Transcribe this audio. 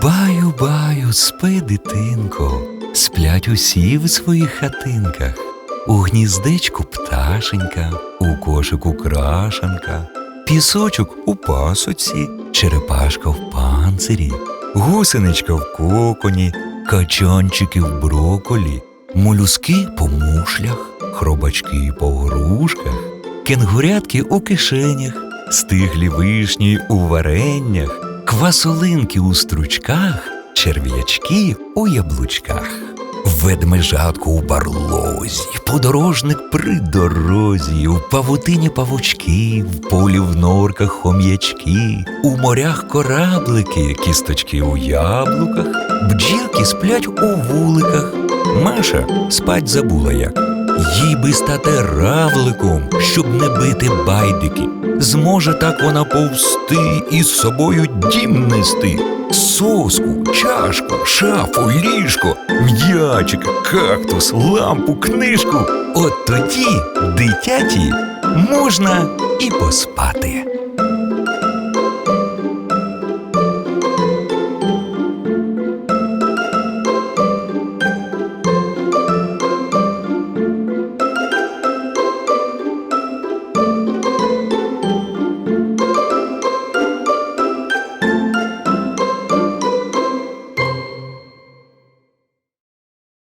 Спи, спи, дитинко, сплять усі в своїх хатинках. У гніздечку пташенька, у кошику крашенка, пісочок у пасоці, черепашка в панцирі, гусеничка в коконі, качанчики в броколі, молюски по мушлях, хробачки по грушках, кенгурятки у кишенях, стиглі вишні у вареннях, квасолинки у стручках, черв'ячки у яблучках. Ведмежатку у барлозі, подорожник при дорозі, в павутині павучки, в полі в норках хом'ячки, у морях кораблики, кісточки у яблуках, бджілки сплять у вуликах. Маша спать забула як. Їй би стати равликом, щоб не бити байдики. Зможе так вона повсти і з собою дім нести. Соску, чашку, шафу, ліжко, м'ячика, кактус, лампу, книжку. От тоді, дитяті, можна і поспати.